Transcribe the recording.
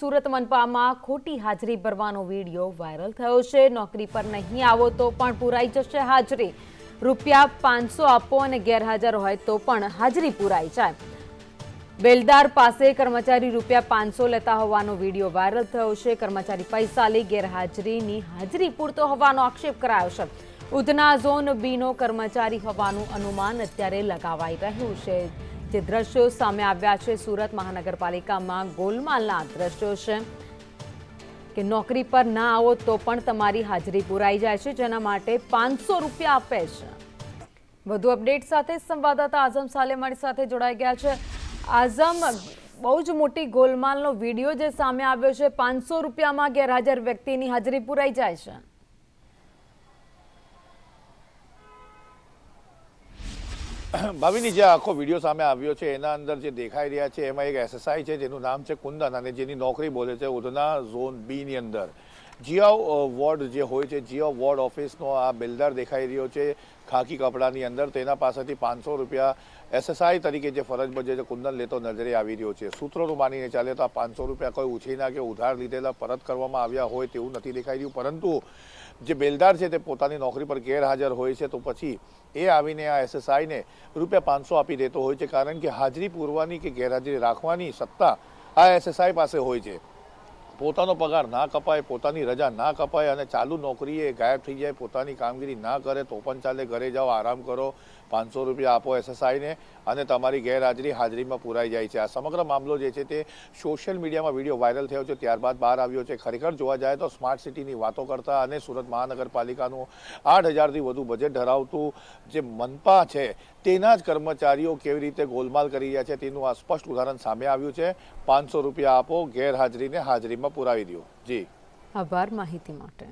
સુરત મનપામાં ખોટી હાજરી ભરવાનો વીડિયો વાયરલ થયો છે. નોકરી પર નહીં આવો તો પણ પુરાઈ જશે હાજરી. રૂપિયા પાંચસો આપો અને ગેરહાજર હોય તો પણ હાજરી પુરાઈ જાય. બેલદાર પાસે કર્મચારી રૂપિયા પાંચસો લેતા હોવાનો વીડિયો વાયરલ થયો છે. કર્મચારી પૈસા લઈ ગેરહાજરીની હાજરી પૂરતો હોવાનો આક્ષેપ કરાયો છે. ઉધના ઝોન બીનો કર્મચારી હોવાનું અનુમાન અત્યારે લગાવાઈ રહ્યું છે. જે દ્રશ્યો સામે આવ્યા છે, સુરત મહાનગરપાલિકામાં ગોલમાલના દ્રશ્યો છે કે નોકરી પર ના આવો તો પણ તમારી હાજરી પુરાઈ જાય છે, જેના માટે પાંચસો રૂપિયા આપે છે. વધુ અપડેટ સાથે સંવાદદાતા આઝમ સાલે સાથે જોડાઈ ગયા છે. આઝમ, બહુ જ મોટી ગોલમાલનો વીડિયો જે સામે આવ્યો છે, પાંચસો રૂપિયામાં ગેરહાજર વ્યક્તિની હાજરી પુરાઈ જાય છે. ભાવિની જે આખો વીડિયો સામે આવ્યો છે, એના અંદર જે દેખાઈ રહ્યા છે, એમાં એક એસએસઆઈ છે, જેનું નામ છે કુંદન, અને જેની નોકરી બોલે છે ઉધના ઝોન બી ની અંદર. જીઆવ વોર્ડ જે હોય છે જીઆવ વોર્ડ ઓફિસનો આ બિલ્ડર દેખાઈ રહ્યો છે ખાકી કપડાની અંદર. તેના પાસેથી પાંચસો રૂપિયા એસએસઆઈ તરીકે જે ફરજ બજે છે કુંદન લેતો નજરે આવી રહ્યો છે. સૂત્રોનું માનીને ચાલે તો આ પાંચસો રૂપિયા કોઈ ઉછીના કે ઉધાર લીધેલા પરત કરવામાં આવ્યા હોય તેવું નથી દેખાઈ રહ્યું. પરંતુ જે બેલદાર છે તે પોતાની નોકરી પર ગેરહાજર હોય છે તો પછી એ આવીને આ એસએસઆઈને રૂપિયા પાંચસો આપી દેતો હોય છે. કારણ કે હાજરી પૂરવાની કે ગેરહાજરી રાખવાની સત્તા આ એસએસઆઈ પાસે હોય છે. પોતાનો પગાર ના કપાય, પોતાની રજા ના કપાય અને ચાલુ નોકરીએ ગાયબ થઈ જાય, પોતાની કામગીરી ના કરે, તો પણ ચાલે, ઘરે જાઓ, આરામ કરો, પાંચસો રૂપિયા આપો એસએસઆઈને અને તમારી ગેરહાજરી હાજરીમાં પુરાઈ જાય છે. આ સમગ્ર મામલો જે છે તે સોશિયલ મીડિયામાં વીડિયો વાયરલ થયો છે, ત્યારબાદ બહાર આવ્યો છે. ખરેખર જોવા જાય તો સ્માર્ટ સિટીની વાતો કરતા અને સુરત મહાનગરપાલિકાનું આઠ હજારથી વધુ બજેટ ધરાવતું જે મનપા છે, તેના જ કર્મચારીઓ કેવી રીતે ગોલમાલ કરી રહ્યા છે, તેનું આ સ્પષ્ટ ઉદાહરણ સામે આવ્યું છે. પાંચસો રૂપિયા આપો, ગેરહાજરીને હાજરીમાં પુરાવી દો જી. આભાર માહિતી માટે.